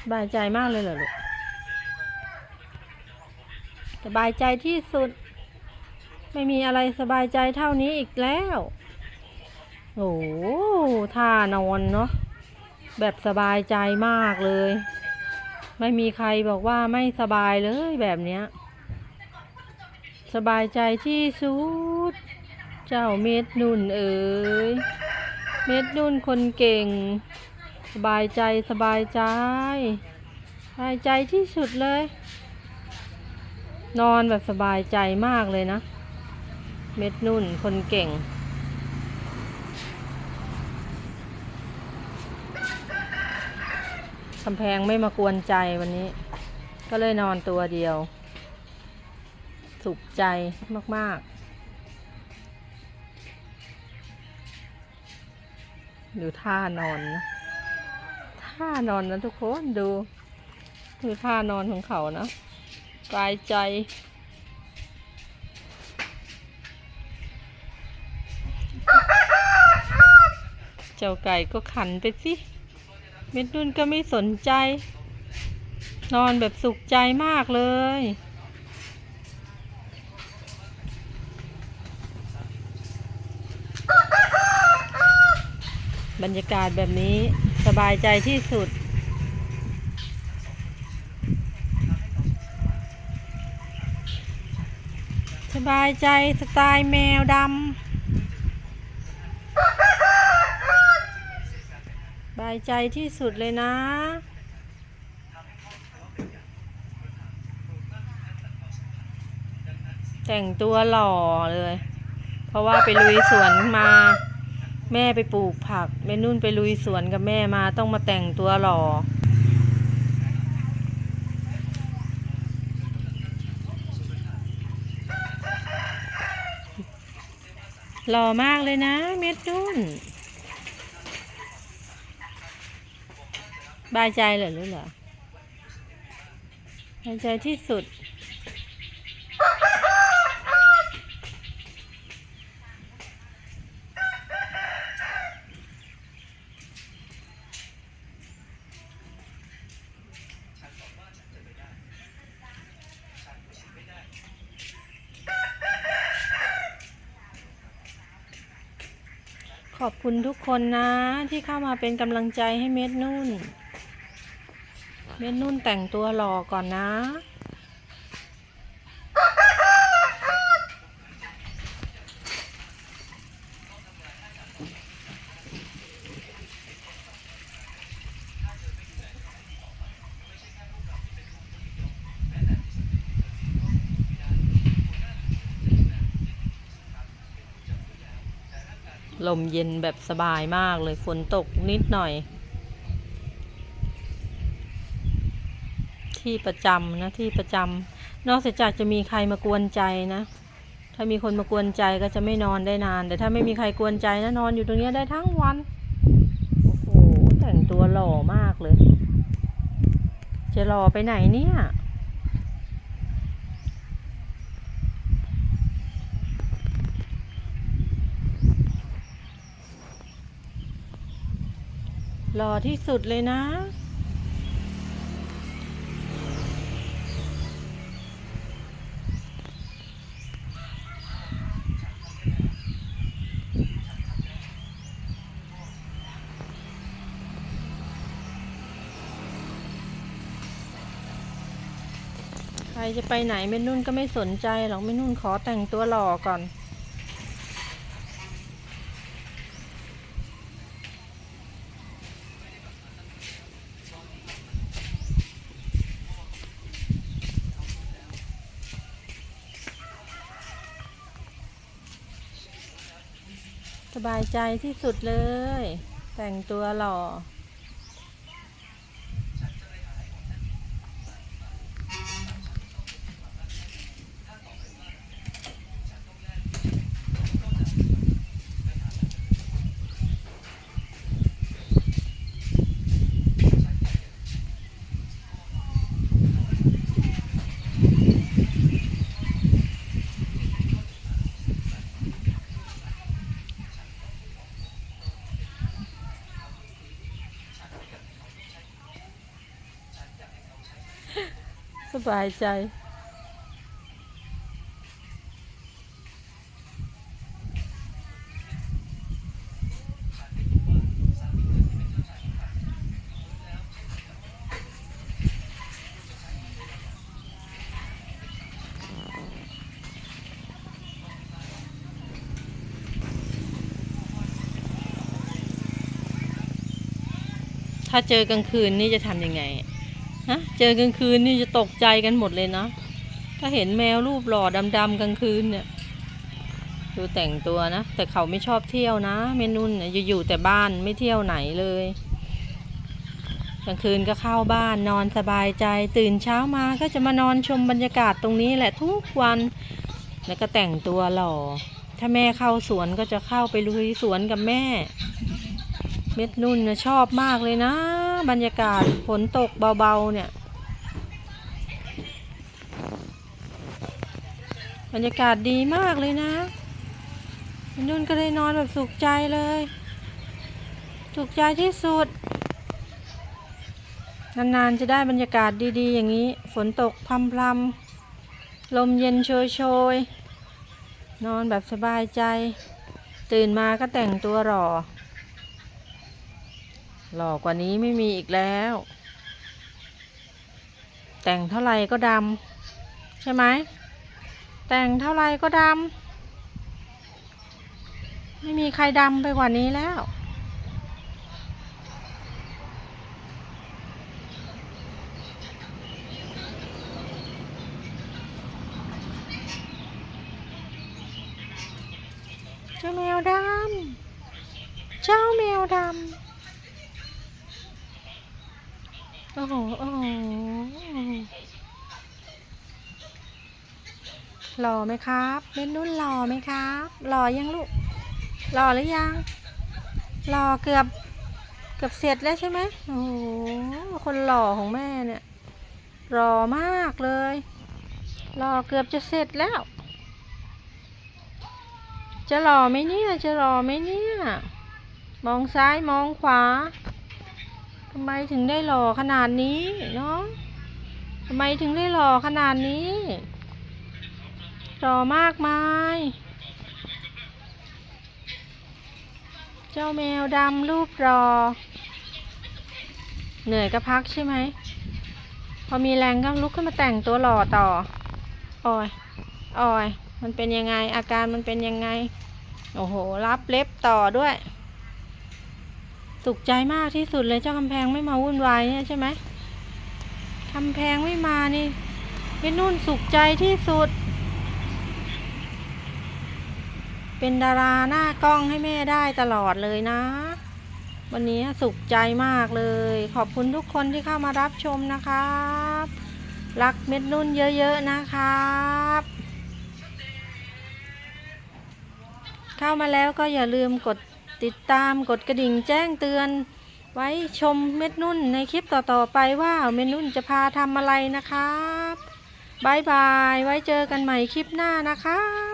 สบายใจมากเลยเหรอลูกสบายใจที่สุด ไม่มีอะไรสบายใจเท่านี้อีกแล้ว โอ้ท่านอนเนาะแบบสบายใจมากเลย ไม่มีใครบอกว่าไม่สบายเลยแบบเนี้ย สบายใจที่สุด เจ้าเม็ดนุ่นเอ๋ยเม็ดนุ่นคนเก่ง สบายใจสบายใจสบายใจที่สุดเลย นอนแบบสบายใจมากเลยนะ เม็ดนุ่นคนเก่ง กำแพงไม่มากวนใจวันนี้ ก็เลยนอนตัวเดียว สุขใจมาก ๆดูท่านอนนะ ท่านอนนะทุกคนดู ดูท่านอนของเขานะกายใจ เจ้าไก่ก็ขันไปสิเม็ดนุ่นก็ไม่สนใจ นอนแบบสุขใจมากเลยบรรยากาศแบบนี้ บายใจที่สุด สบายใจสไตล์แมวดำสบายใจที่สุดเลยนะแต่งตัวหล่อเลย เพราะว่าไปลุยสวนมา แม่ไปปลูกผักแม่นุ่นไปลุยสวนกับแม่มาต้องมาแต่งตัวหล่อ หล่อมากเลยนะ เม็ดนุ่น บายใจเหรอหรือเหรอบายใจที่สุด ขอบคุณทุกคนนะที่เข้ามาเป็นกำลังใจให้เม็ดนุ่น เม็ดนุ่นแต่งตัวหล่อก่อนนะ ลมเย็นแบบสบายมากเลยฝนตกนิดหน่อย ที่ประจำนะที่ประจำนอกจากจะมีใครมากวนใจนะ ถ้ามีคนมากวนใจก็จะไม่นอนได้นาน แต่ถ้าไม่มีใครกวนใจนะนอนอยู่ตรงเนี้ยได้ทั้งวัน โอ้โหแต่งตัวหล่อมากเลย จะหล่อไปไหนเนี่ย หล่อที่สุดเลยนะ ใครจะไปไหนแม่นุ่นก็ไม่สนใจหรอกแม่นุ่นขอแต่งตัวหล่อก่อน บายใจที่สุดเลย แต่งตัวหล่อ บายใจ ถ้าเจอกลางคืนนี่จะทำยังไง ฮะเจอกลางคืนนี่จะตกใจกันหมดเลยนะถ้าเห็นแมวรูปหล่อดำๆกลางคืนเนี่ย ดูแต่งตัวนะ แต่เขาไม่ชอบเที่ยวนะเมนุ่นเนี่ยอยู่แต่บ้านไม่เที่ยวไหนเลยกลางคืนก็เข้าบ้านนอนสบายใจ ตื่นเช้ามาก็จะมานอนชมบรรยากาศตรงนี้แหละทุกวัน แล้วก็แต่งตัวหล่อ ถ้าแม่เข้าสวนก็จะเข้าไปลุยสวนกับแม่ เม็ดนุ่นนะชอบมากเลยนะ บรรยากาศฝนตกเบาๆเนี่ย บรรยากาศดีมากเลยนะนุ่นก็เลยนอนแบบสุขใจเลย สุขใจที่สุด นานๆจะได้บรรยากาศดีๆ อย่างนี้ ฝนตกพรำๆลมเย็นโชยๆ นอนแบบสบายใจ ตื่นมาก็แต่งตัวหล่อ หล่อกว่านี้ไม่มีอีกแล้ว แต่งเท่าไหร่ก็ดำใช่ไหมแต่งเท่าไหร่ก็ดำไม่มีใครดำไปกว่านี้แล้วเจ้าแมวดำ เจ้าแมวดำ โอ้โห โอ้โห หล่อไหมครับเล่นนุ่นหล่อไหมครับ หล่อยังลูก หล่อหรือยัง หล่อเกือบ เกือบเสร็จแล้วใช่ไหมโอ้โห คนหล่อของแม่เนี่ยหล่อมากเลย หล่อเกือบจะเสร็จแล้ว จะหล่อไหมเนี่ย จะหล่อไหมเนี่ย มองซ้ายมองขวา ทำไมถึงได้หล่อขนาดนี้เนาะทำไมถึงได้หล่อขนาดนี้หล่อมากมาย เจ้าแมวดำรูปรอ เหนื่อยก็พักใช่ไหม พอมีแรงก็ลุกขึ้นมาแต่งตัวหล่อต่อออยออย มันเป็นยังไง อาการมันเป็นยังไง โอ้โห รับเล็บต่อด้วย สุขใจมากที่สุดเลยเจ้ากำแพงไม่มาวุ่นวายเนี่ยใช่ไหมกำแพงไม่มานี่เป็นนุ่นสุขใจที่สุด เป็นดาราหน้ากล้องให้แม่ได้ตลอดเลยนะ วันนี้สุขใจมากเลย ขอบคุณทุกคนที่เข้ามารับชมนะครับ รักเม็ดนุ่นเยอะๆนะครับเข้ามาแล้วก็อย่าลืมกด ติดตามกดกระดิ่งแจ้งเตือน ไว้ชมเม็ดนุ่นในคลิปต่อๆไปว่าเม็ดนุ่นจะพาทำอะไรนะครับบายบาย ไว้เจอกันใหม่คลิปหน้านะคะ